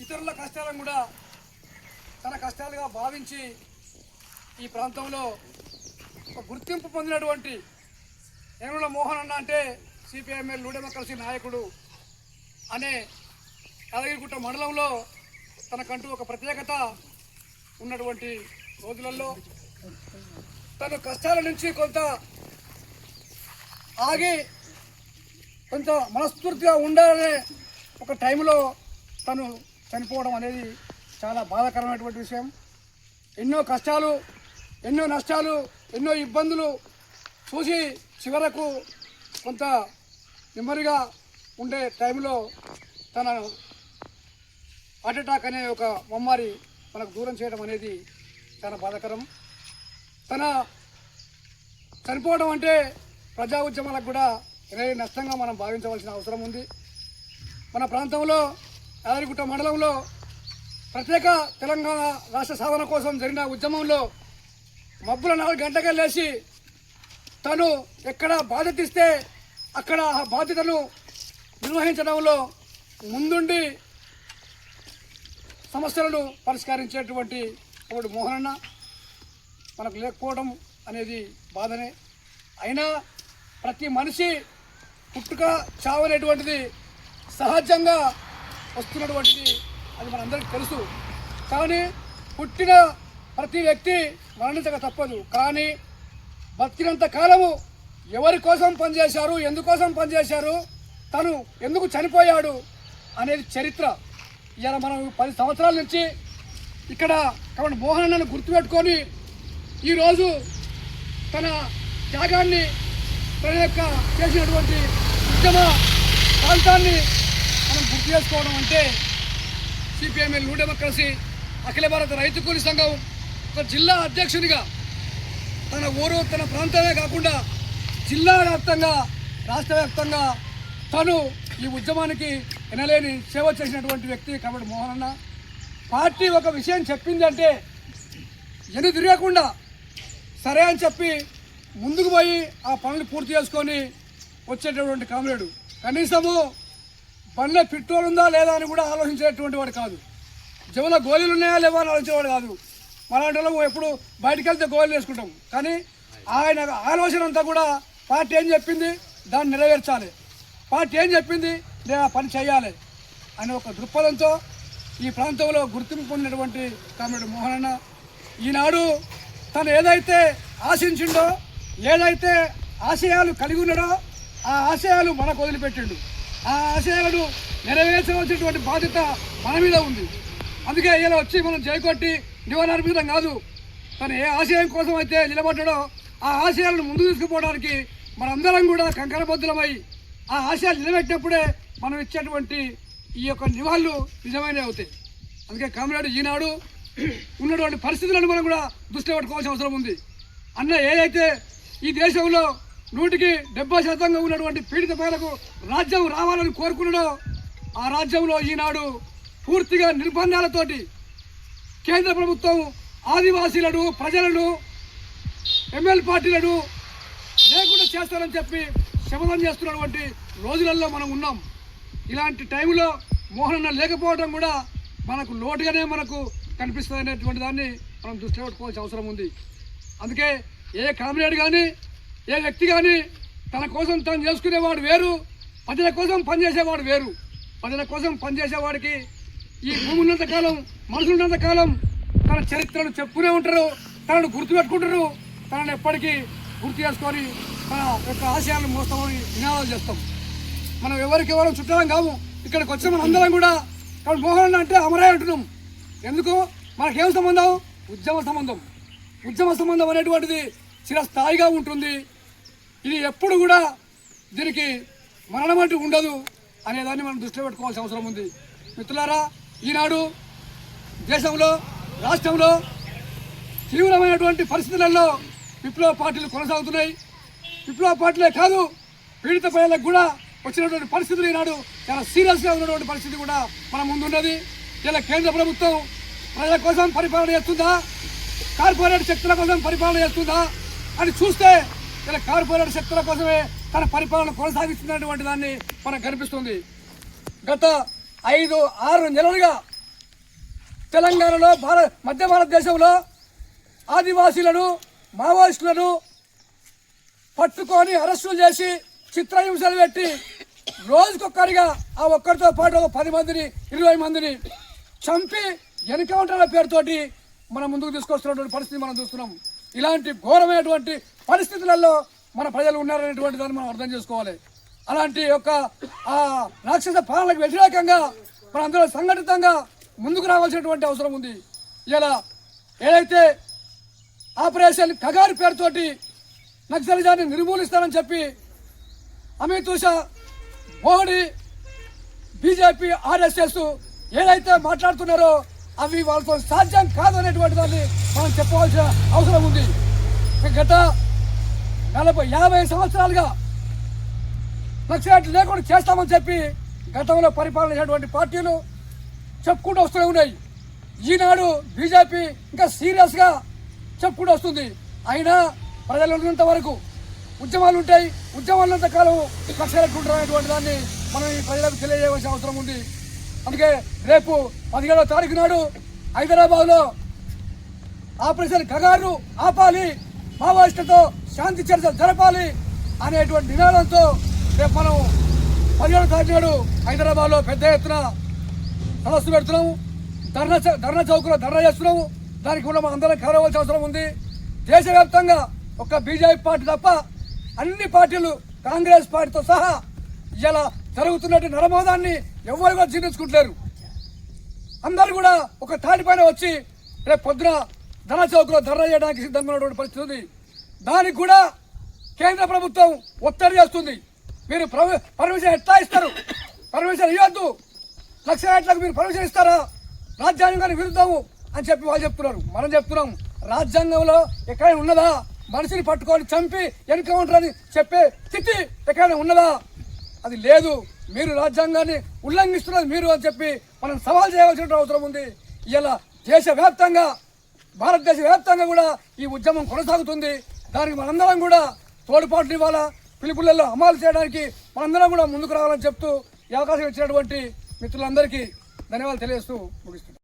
ఇతరుల కష్టాలను కూడా తన కష్టాలుగా భావించి ఈ ప్రాంతంలో ఒక గుర్తింపు పొందినటువంటి ఏమన్నా మోహన్ అన్న అంటే సిపిఐఎంఎల్ లూడెమకలసి నాయకుడు అనే యాదగిరిగుట్ట మండలంలో తనకంటూ ఒక ప్రత్యేకత ఉన్నటువంటి రోజులలో తన కష్టాల నుంచి కొంత ఆగి కొంత మనస్ఫూర్తిగా ఉండాలనే ఒక టైంలో తను చనిపోవడం అనేది చాలా బాధాకరమైనటువంటి విషయం. ఎన్నో కష్టాలు ఎన్నో నష్టాలు ఎన్నో ఇబ్బందులు చూసి చివరకు కొంత నెమ్మదిగా ఉండే టైంలో తన హార్ట్ అటాక్ అనే ఒక మమ్మారి మనకు దూరం చేయడం అనేది చాలా బాధాకరం. తన చనిపోవడం అంటే ప్రజా ఉద్యమాలకు కూడా ఎనలేని నష్టంగా మనం భావించవలసిన అవసరం ఉంది. మన ప్రాంతంలో యాదగిరిగుట్ట మండలంలో ప్రత్యేక తెలంగాణ రాష్ట్ర సాధన కోసం జరిగిన ఉద్యమంలో మబ్బుల నాలుగు గంటగా లేచి తను ఎక్కడ బాధ్యత ఇస్తే అక్కడ ఆ బాధ్యతను నిర్వహించడంలో ముందుండి సమస్యలను పరిష్కరించేటువంటి ఒకటి మోహనన్న మనకు లేకపోవడం అనేది బాధనే. అయినా ప్రతి మనిషి పుట్టుక చావనేటువంటిది సహజంగా వస్తున్నటువంటిది అది మనందరికీ తెలుసు. కానీ పుట్టిన ప్రతి వ్యక్తి మరణించక తప్పదు. కానీ బతికినంత కాలము ఎవరి కోసం పనిచేశారు ఎందుకోసం పనిచేశారు తను ఎందుకు చనిపోయాడు అనేది చరిత్ర. ఇలా మనం పది సంవత్సరాల నుంచి ఇక్కడ కాబట్టి మోహన్ అన్నను గుర్తుపెట్టుకొని ఈరోజు తన త్యాగాన్ని తన యొక్క చేసినటువంటి ఉద్యమ ప్రాంతాన్ని గుర్తు చేసుకోవడం అంటే సిపిఎంఎల్ న్యూ డెమోక్రసీ అఖిల భారత రైతు కూలి సంఘం ఒక జిల్లా అధ్యక్షునిగా తన ఊరు తన ప్రాంతమే కాకుండా జిల్లా వ్యాప్తంగా రాష్ట్ర వ్యాప్తంగా తను ఈ ఉద్యమానికి వినలేని సేవ చేసినటువంటి వ్యక్తి కాబట్టి మోహన్ అన్న. పార్టీ ఒక విషయం చెప్పింది అంటే ఎను తిరగకుండా సరే అని చెప్పి ముందుకు పోయి ఆ పనులు పూర్తి చేసుకొని వచ్చేటటువంటి కామ్రేడు. కనీసము పనిలో పెట్రోల్ ఉందా లేదా అని కూడా ఆలోచించేటువంటి వాడు కాదు. జమలో గోళీలు ఉన్నాయా లేవా అని ఆలోచించేవాడు కాదు. మనంటే ఎప్పుడు బయటికి వెళ్తే గోళీలు వేసుకుంటాం. కానీ ఆయన ఆలోచన అంతా కూడా పార్టీ ఏం చెప్పింది? దాన్ని నెరవేర్చాలి. పార్టీ ఏం చెప్పింది? నేను ఆ పని చేయాలి అనే ఒక దృక్పథంతో ఈ ప్రాంతంలో గుర్తింపు పొందినటువంటి కామ్రేడ్ మోహన్ అన్న ఈనాడు తను ఏదైతే ఆశించిండో ఏదైతే ఆశయాలు కలిగి ఉన్నాడో ఆ ఆశయాలు మనకు వదిలిపెట్టిండు. ఆ ఆశయాలను నెరవేర్చవలసినటువంటి బాధ్యత మన మీద ఉంది. అందుకే ఇలా వచ్చి మనం చేకొట్టి నివారణార్పితం కాదు. తను ఏ ఆశయం కోసం అయితే నిలబడ్డాడో ఆ ఆశయాలను ముందు తీసుకుపోవడానికి మనందరం కూడా కంకరబద్ధులమై ఆ ఆశయాలు నిలబెట్టినప్పుడే మనం ఇచ్చేటువంటి ఈ యొక్క నివాళులు నిజమైనవి అవుతాయి. అందుకే కామ్రేడ్ ఈనాడు ఉన్నటువంటి పరిస్థితులను మనం కూడా దృష్టిలో పెట్టుకోవాల్సిన అవసరం ఉంది. అన్న ఏదైతే ఈ దేశంలో నూటికి డెబ్బై శాతంగా ఉన్నటువంటి పీడిత ప్రజలకు రాజ్యం రావాలని కోరుకున్నాడో ఆ రాజ్యంలో ఈనాడు పూర్తిగా నిర్బంధాలతోటి కేంద్ర ప్రభుత్వం ఆదివాసీలను ప్రజలను ఎమ్మెల్యే పార్టీలను లేకుండా చేస్తారని చెప్పి శపథం చేస్తున్నటువంటి రోజులలో మనం ఉన్నాం. ఇలాంటి టైంలో మోహనన్న లేకపోవడం కూడా మనకు లోటుగానే మనకు కనిపిస్తుంది అనేటువంటి దాన్ని మనం దృష్టిలో పెట్టుకోవాల్సిన అవసరం ఉంది. అందుకే ఏ కామ్రేడ్ కానీ ఏ వ్యక్తి కానీ తన కోసం తను చేసుకునేవాడు వేరు ప్రజల కోసం పనిచేసేవాడు వేరు. ప్రజల కోసం పనిచేసేవాడికి ఈ భూమి ఉన్నంత కాలం మనుషులు ఉన్నంతకాలం తన చరిత్రను చెప్పుకునే ఉంటారు తనను గుర్తుపెట్టుకుంటారు తనను ఎప్పటికీ గుర్తు చేసుకొని తన యొక్క ఆశయాలను మోస్తామని నినాదాలు చేస్తాం. మనం ఎవరికి ఎవరు చుట్టాలం కాము ఇక్కడికి వచ్చిన మన అందరం కూడా కాబట్టి మోహన్ అంటే అమరాయ అంటున్నాం ఎందుకు? మనకేం సంబంధం? ఉద్యమ సంబంధం. ఉద్యమ సంబంధం అనేటువంటిది చిరస్థాయిగా ఉంటుంది. ఇది ఎప్పుడు కూడా దీనికి మరణం అంటూ ఉండదు అనేదాన్ని మనం దృష్టిలో పెట్టుకోవాల్సిన అవసరం ఉంది. మిత్రులారా ఈనాడు దేశంలో రాష్ట్రంలో తీవ్రమైనటువంటి పరిస్థితులలో విప్లవ పార్టీలు కొనసాగుతున్నాయి. విప్లవ పార్టీలే కాదు పీడిత ప్రజలకు కూడా వచ్చినటువంటి పరిస్థితులు ఈనాడు చాలా సీరియస్గా ఉన్నటువంటి పరిస్థితి కూడా మన ముందున్నది. ఇలా కేంద్ర ప్రభుత్వం ప్రజల కోసం పరిపాలన చేస్తుందా? కార్పొరేట్ శక్తుల కోసం పరిపాలన చేస్తుందా? అని చూస్తే ఇలా కార్పొరేట్ శక్తుల కోసమే తన పరిపాలన కొనసాగిస్తున్నటువంటి దాన్ని మనకు కనిపిస్తుంది. గత ఐదు ఆరు నెలలుగా తెలంగాణలో భారత మధ్య భారతదేశంలో ఆదివాసీలను మావోయిస్టులను పట్టుకొని అరెస్టులు చేసి చిత్రహింసలు పెట్టి రోజుకొక్కరిగా ఆ ఒక్కరితో పాటు ఒక పది మందిని ఇరవై మందిని చంపి ఎన్కౌంటర్ల పేరుతోటి మనం ముందుకు తీసుకొస్తున్నటువంటి పరిస్థితి మనం చూస్తున్నాం. ఇలాంటి ఘోరమైనటువంటి పరిస్థితులలో మన ప్రజలు ఉన్నారనేటువంటి దాన్ని మనం అర్థం చేసుకోవాలి. అలాంటి యొక్క ఆ రాక్షస పాలనకు వ్యతిరేకంగా మనందరూ సంఘటితంగా ముందుకు రావాల్సినటువంటి అవసరం ఉంది. ఇలా ఏదైతే ఆపరేషన్ కగారు పేరుతోటి నక్సలిజాన్ని నిర్మూలిస్తానని చెప్పి అమిత్ షా మోడీ బీజేపీ ఆర్ఎస్ఎస్ ఏదైతే మాట్లాడుతున్నారో అవి వాళ్ళతో సాధ్యం కాదు అనేటువంటి దాన్ని మనం చెప్పవలసిన అవసరం ఉంది. గత నలభై యాభై సంవత్సరాలుగా నక్సలైట్లు లేకుండా చేస్తామని చెప్పి గతంలో పరిపాలన చేసినటువంటి పార్టీలు చెప్పుకుంటూ వస్తూనే ఉన్నాయి. ఈనాడు బీజేపీ ఇంకా సీరియస్గా చెప్పుకుంటూ వస్తుంది. అయినా ప్రజలు ఉన్నంత వరకు ఉద్యమాలు ఉంటాయి. ఉద్యమాలు ఉన్నంత కాలం ఉంటారు అనేటువంటి దాన్ని మనం ఈ ప్రజలకు తెలియజేయవలసిన అవసరం ఉంది. అందుకే రేపు పదిహేడవ తారీఖు నాడు హైదరాబాద్లో ఆపరేషన్ కగారు ఆపాలి మావోయిస్టులతో శాంతి చర్చలు జరపాలి అనేటువంటి నినాదంతో రేపు మనం పదిహేడు తారీఖు నాడు హైదరాబాద్లో పెద్ద ఎత్తున సదస్సు పెడుతున్నాము ధర్నా ధర్నా చౌక్లో ధర్నా చేస్తున్నాము దానికి కూడా మనం అందరం కలవలసిన అవసరం ఉంది. దేశవ్యాప్తంగా ఒక బీజేపీ పార్టీ తప్ప అన్ని పార్టీలు కాంగ్రెస్ పార్టీతో సహా ఇలా జరుగుతున్నట్టు నరమోదాన్ని ఎవరు కూడా జీర్ణించుకుంటలేరు అందరూ కూడా ఒక తాటి పైన వచ్చి రేపు పొద్దున ధన చౌక్లో ధర్నా చేయడానికి సిద్ధంగా ఉన్నటువంటి పరిస్థితి ఉంది. దానికి కూడా కేంద్ర ప్రభుత్వం ఒత్తిడి చేస్తుంది. మీరు పర్మిషన్ ఎట్లా ఇస్తారు? పర్మిషన్ ఇవ్వద్దు. లక్ష ఏట్లకు మీరు పర్మిషన్ ఇస్తారా? రాజ్యాంగానికి విరుద్ధము అని చెప్పి వాళ్ళు చెప్తున్నారు. మనం చెప్తున్నాం రాజ్యాంగంలో ఎక్కడైనా ఉన్నదా? మనిషిని పట్టుకొని చంపి ఎన్కౌంటర్ అని చెప్పే స్థితి ఎక్కడైనా ఉన్నదా? అది లేదు. మీరు రాజ్యాంగాన్ని ఉల్లంఘిస్తున్నది మీరు అని చెప్పి మనం సవాల్ చేయవలసిన అవసరం ఉంది. ఇలా దేశవ్యాప్తంగా భారతదేశ వ్యాప్తంగా కూడా ఈ ఉద్యమం కొనసాగుతుంది. దానికి మనందరం కూడా తోడ్పాటుని ఇవ్వాలా. పిలుపులలో అమలు చేయడానికి మనందరం కూడా ముందుకు రావాలని చెప్తూ ఈ అవకాశం ఇచ్చినటువంటి మిత్రులందరికీ ధన్యవాదాలు తెలియజేస్తూ ముగిస్తున్నాను.